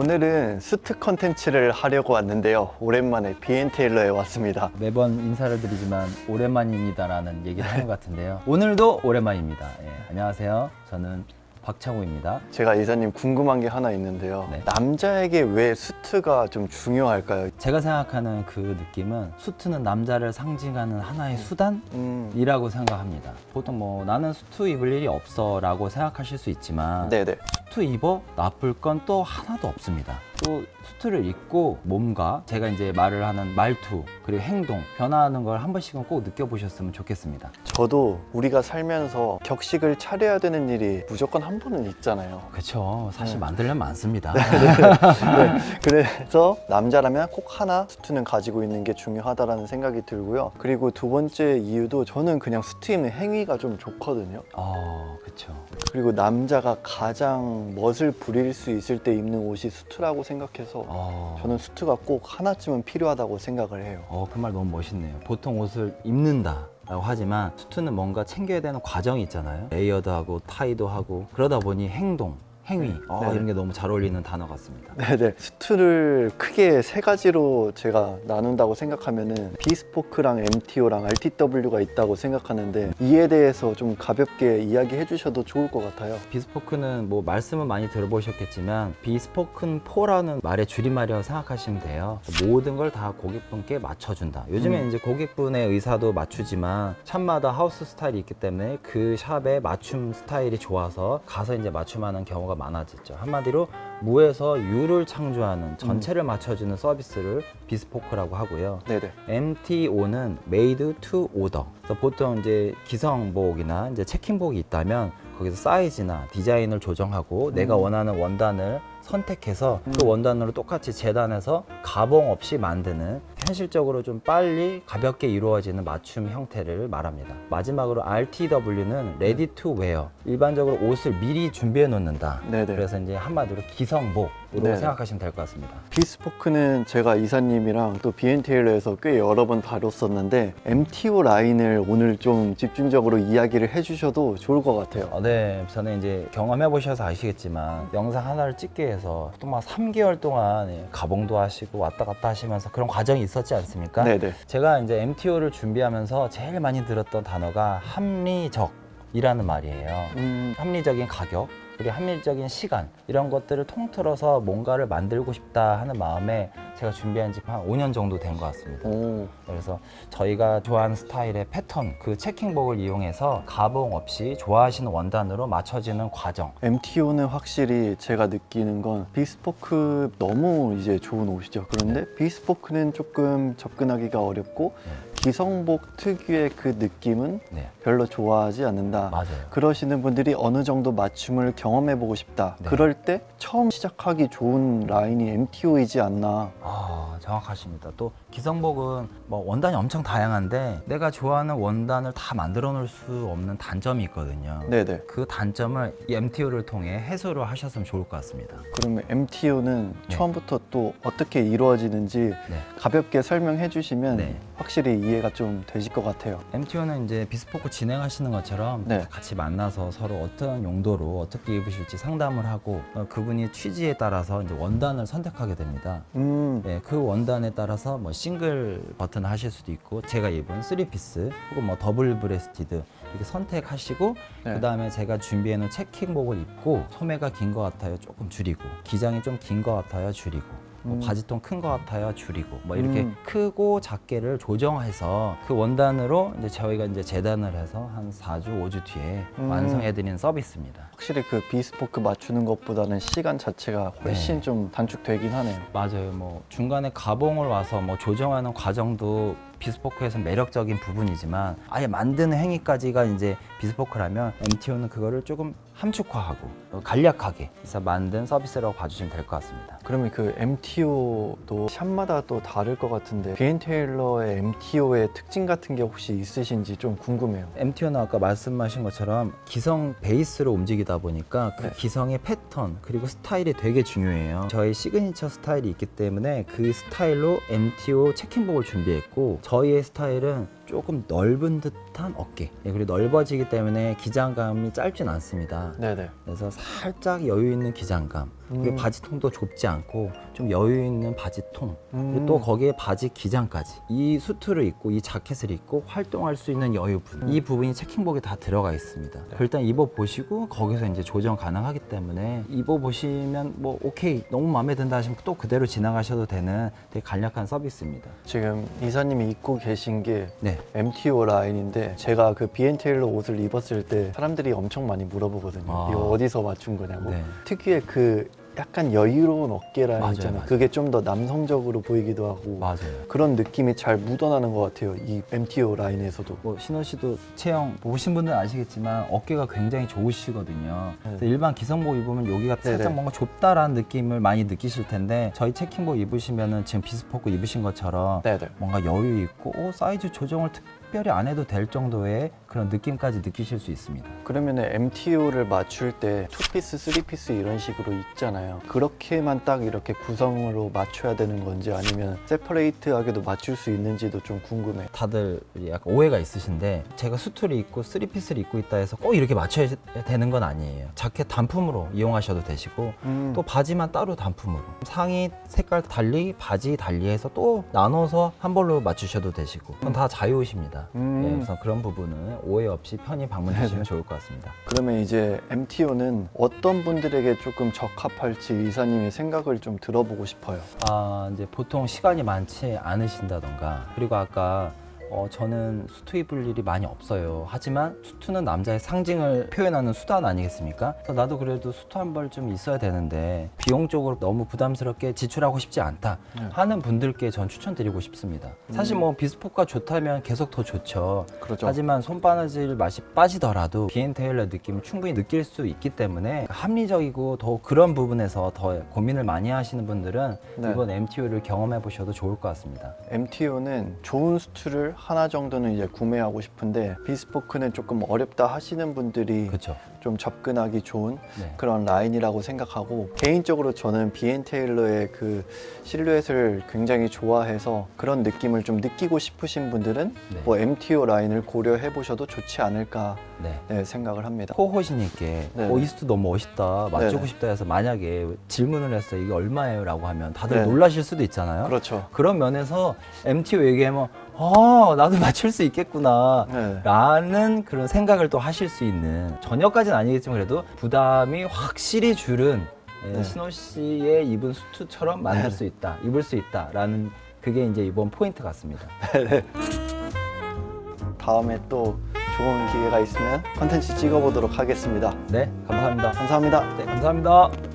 오늘은 수트 컨텐츠를 하려고 왔는데요. 오랜만에 비엔테일러에 왔습니다. 매번 인사를 드리지만 오랜만입니다라는 얘기를 하는 것 같은데요. 오늘도 오랜만입니다. 예, 안녕하세요. 저는 박창호입니다. 제가 이사님 궁금한 게 하나 있는데요. 네. 남자에게 왜 수트가 좀 중요할까요? 제가 생각하는 그 느낌은 수트는 남자를 상징하는 하나의 수단이라고 음, 생각합니다. 보통 뭐 나는 수트 입을 일이 없어라고 생각하실 수 있지만 네네. 수트 입어 나쁠 건 또 하나도 없습니다. 또 수트를 입고 몸과 제가 이제 말을 하는 말투 그리고 행동 변화하는 걸 한 번씩은 꼭 느껴보셨으면 좋겠습니다. 저도 우리가 살면서 격식을 차려야 되는 일이 무조건 한 번은 있잖아요. 그렇죠. 사실 네. 만들려면 많습니다. 네, 그래서 남자라면 꼭 하나 수트는 가지고 있는 게 중요하다라는 생각이 들고요. 그리고 두 번째 이유도 저는 그냥 수트 입는 행위가 좀 좋거든요. 어, 그렇죠. 그리고 남자가 가장 멋을 부릴 수 있을 때 입는 옷이 수트라고 생각해서 어, 저는 수트가 꼭 하나쯤은 필요하다고 생각을 해요. 어, 그 말 너무 멋있네요. 보통 옷을 입는다. 라고 하지만 수트는 뭔가 챙겨야 되는 과정이 있잖아요. 레이어드 하고 타이도 하고 그러다 보니 행동, 행위 어, 네. 이런 게 너무 잘 어울리는 단어 같습니다. 네네. 수트를 크게 세 가지로 제가 나눈다고 생각하면은 비스포크랑 MTO랑 RTW가 있다고 생각하는데 이에 대해서 좀 가볍게 이야기해 주셔도 좋을 것 같아요. 비스포크는 뭐 말씀은 많이 들어보셨겠지만 비스포큰 포라는 말의 줄임말이라고 생각하시면 돼요. 모든 걸 다 고객분께 맞춰준다. 요즘에 음. 이제 고객분의 의사도 맞추지만 샵마다 하우스 스타일이 있기 때문에 그 샵의 맞춤 스타일이 좋아서 가서 이제 맞춤하는 경우가 많아졌죠. 한마디로 무에서 유를 창조하는 전체를 맞춰주는 서비스를 비스포크라고 하고요. 네네. MTO는 Made to Order. 그래서 보통 이제 기성복이나 이제 체킹복이 있다면 거기서 사이즈나 디자인을 조정하고 내가 원하는 원단을 선택해서 그 음. 원단으로 똑같이 재단해서 가봉 없이 만드는 현실적으로 좀 빨리 가볍게 이루어지는 맞춤 형태를 말합니다. 마지막으로 RTW는 Ready to Wear. 일반적으로 옷을 미리 준비해 놓는다. 네네. 그래서 이제 한마디로 기성복으로 네네. 생각하시면 될 것 같습니다. 비스포크는 제가 이사님이랑 또 비엔테일러에서 꽤 여러 번 다뤘었는데 MTO 라인을 오늘 좀 집중적으로 이야기를 해주셔도 좋을 것 같아요. 어, 네, 저는 이제 경험해 보셔서 아시겠지만 영상 하나를 찍기 위해서 또막 3개월 동안 예, 가봉도 하시고 왔다 갔다 하시면서 그런 과정이 있었지 않습니까? 네네. 제가 이제 MTO를 준비하면서 제일 많이 들었던 단어가 합리적 이라는 말이에요. 음, 합리적인 가격 그리고 합리적인 시간 이런 것들을 통틀어서 뭔가를 만들고 싶다 하는 마음에 제가 준비한 지 한 5년 정도 된 것 같습니다. 오, 그래서 저희가 좋아하는 스타일의 패턴, 그 체킹복을 이용해서 가봉 없이 좋아하시는 원단으로 맞춰지는 과정. MTO는 확실히 제가 느끼는 건 비스포크 너무 이제 좋은 옷이죠. 그런데 비스포크는 조금 접근하기가 어렵고 네. 기성복 특유의 그 느낌은 네, 별로 좋아하지 않는다. 맞아요. 그러시는 분들이 어느 정도 맞춤을 경험해 보고 싶다. 네. 그럴 때 처음 시작하기 좋은 라인이 MTO이지 않나. 아, 정확하십니다. 또 기성복은 뭐 원단이 엄청 다양한데 내가 좋아하는 원단을 다 만들어 놓을 수 없는 단점이 있거든요. 네네. 그 단점을 이 MTO를 통해 해소를 하셨으면 좋을 것 같습니다. 그러면 MTO는 네. 처음부터 또 어떻게 이루어지는지 네. 가볍게 설명해 주시면 네. 확실히 이해가 좀 되실 것 같아요. MTO는 이제 비스포크 진행하시는 것처럼 네. 같이 만나서 서로 어떤 용도로 어떻게 입으실지 상담을 하고 어, 그분이 취지에 따라서 이제 원단을 선택하게 됩니다. 음, 네, 그 원단에 따라서 뭐 싱글 버튼 하실 수도 있고 제가 입은 쓰리 피스 혹은 뭐 더블 브레스티드 이렇게 선택하시고 네. 그다음에 제가 준비해 놓은 체킹복을 입고 소매가 긴 것 같아요 조금 줄이고 기장이 좀 긴 것 같아요 줄이고 뭐 음. 바지통 큰 것 같아요 줄이고 뭐 이렇게 음. 크고 작게를 조정해서 그 원단으로 이제 저희가 이제 재단을 해서 한 4주 5주 뒤에 음. 완성해 드리는 서비스입니다. 확실히 그 비스포크 맞추는 것보다는 시간 자체가 훨씬 네. 좀 단축되긴 하네요. 맞아요. 뭐 중간에 가봉을 와서 뭐 조정하는 과정도 비스포크에서 매력적인 부분이지만 아예 만드는 행위까지가 이제 비스포크라면 MTO는 그거를 조금 함축화하고 어, 간략하게 해서 만든 서비스라고 봐주시면 될 것 같습니다. 그러면 그 MTO도 샵마다 또 다를 것 같은데 비엔 테일러의 MTO의 특징 같은 게 혹시 있으신지 좀 궁금해요. MTO는 아까 말씀하신 것처럼 기성 베이스로 움직이다 보니까 그 네. 기성의 패턴 그리고 스타일이 되게 중요해요. 저희 시그니처 스타일이 있기 때문에 그 스타일로 MTO 체킹복을 준비했고 저희의 스타일은 조금 넓은 듯한 어깨 예, 그리고 넓어지기 때문에 기장감이 짧진 않습니다. 네네. 그래서 살짝 여유 있는 기장감 그리고 음. 바지통도 좁지 않고 좀 여유 있는 바지통 음. 그리고 또 거기에 바지 기장까지 이 수트를 입고 이 자켓을 입고 활동할 수 있는 여유분 음. 이 부분이 체킹복에 다 들어가 있습니다 네. 일단 입어 보시고 거기서 이제 조정 가능하기 때문에 입어 보시면 뭐 오케이 너무 마음에 든다 하시면 또 그대로 지나가셔도 되는 되게 간략한 서비스입니다 지금 이사님이 입고 계신 게 네 MTO 라인인데 제가 그 비엔테일러 옷을 입었을 때 사람들이 엄청 많이 물어보거든요. 아. 이거 어디서 맞춘 거냐고. 네. 특유의 그 약간 여유로운 어깨 라인 맞아요, 있잖아요. 맞아요. 그게 좀 더 남성적으로 보이기도 하고 맞아요 그런 느낌이 잘 묻어나는 것 같아요. 이 MTO 라인에서도. 뭐 신호 씨도 체형 보신 분들은 아시겠지만 어깨가 굉장히 좋으시거든요. 그래서 네. 일반 기성복 입으면 여기가 네네. 살짝 뭔가 좁다라는 느낌을 많이 느끼실 텐데 저희 체킹복 입으시면은 지금 비스포크 입으신 것처럼 네네. 뭔가 여유 있고 어, 사이즈 조정을 특 별히 안 해도 될 정도의 그런 느낌까지 느끼실 수 있습니다. 그러면은 MTO를 맞출 때 투피스, 쓰리피스 이런 식으로 있잖아요. 그렇게만 딱 이렇게 구성으로 맞춰야 되는 건지 아니면 세퍼레이트하게도 맞출 수 있는지도 좀 궁금해. 다들 약간 오해가 있으신데 제가 수트를 입고 쓰리피스를 입고 있다 해서 꼭 이렇게 맞춰야 되는 건 아니에요. 자켓 단품으로 이용하셔도 되시고 음. 또 바지만 따로 단품으로 상의 색깔 달리 바지 달리 해서 또 나눠서 한 벌로 맞추셔도 되시고 그건 다 자유이십니다 음. 예, 그래서 그런 부분은 오해 없이 편히 방문해 주시면 좋을 것 같습니다 그러면 이제 MTO는 어떤 분들에게 조금 적합할지 이사님의 생각을 좀 들어보고 싶어요. 아 이제 보통 시간이 많지 않으신다던가 그리고 아까 어, 저는 수트 입을 일이 많이 없어요. 하지만 수트는 남자의 상징을 표현하는 수단 아니겠습니까? 그래서 나도 그래도 수트 한 벌 좀 있어야 되는데 비용적으로 너무 부담스럽게 지출하고 싶지 않다 네. 하는 분들께 전 추천드리고 싶습니다. 사실 뭐 비스포크가 좋다면 계속 더 좋죠. 그렇죠. 하지만 손바느질 맛이 빠지더라도 비엔 테일러 느낌을 충분히 느낄 수 있기 때문에 합리적이고 더 그런 부분에서 더 고민을 많이 하시는 분들은 네. 이번 MTO를 경험해 보셔도 좋을 것 같습니다. MTO는 좋은 수트를 하나 정도는 이제 구매하고 싶은데 비스포크는 조금 어렵다 하시는 분들이 그렇죠. 좀 접근하기 좋은 네. 그런 라인이라고 생각하고 개인적으로 저는 비엔 테일러의 그 실루엣을 굉장히 좋아해서 그런 느낌을 좀 느끼고 싶으신 분들은 네. 뭐 MTO 라인을 고려해 보셔도 좋지 않을까 네. 네, 생각을 합니다. 코호신님께 네. 어, 이 수트 너무 멋있다 맞추고 네네. 싶다 해서 만약에 질문을 했어 이게 얼마예요 라고 하면 다들 네. 놀라실 수도 있잖아요 그렇죠. 그런 면에서 MTO 얘기하면 아 나도 맞출 수 있겠구나 네. 라는 그런 생각을 또 하실 수 있는 전혀까지 는 아니겠지만 그래도 부담이 확실히 줄은 예, 네. 신호 씨의 입은 수트처럼 만들 네. 수 있다 입을 수 있다라는 그게 이제 이번 포인트 같습니다 다음에 또 좋은 기회가 있으면 컨텐츠 찍어보도록 하겠습니다. 네 감사합니다 감사합니다. 네 감사합니다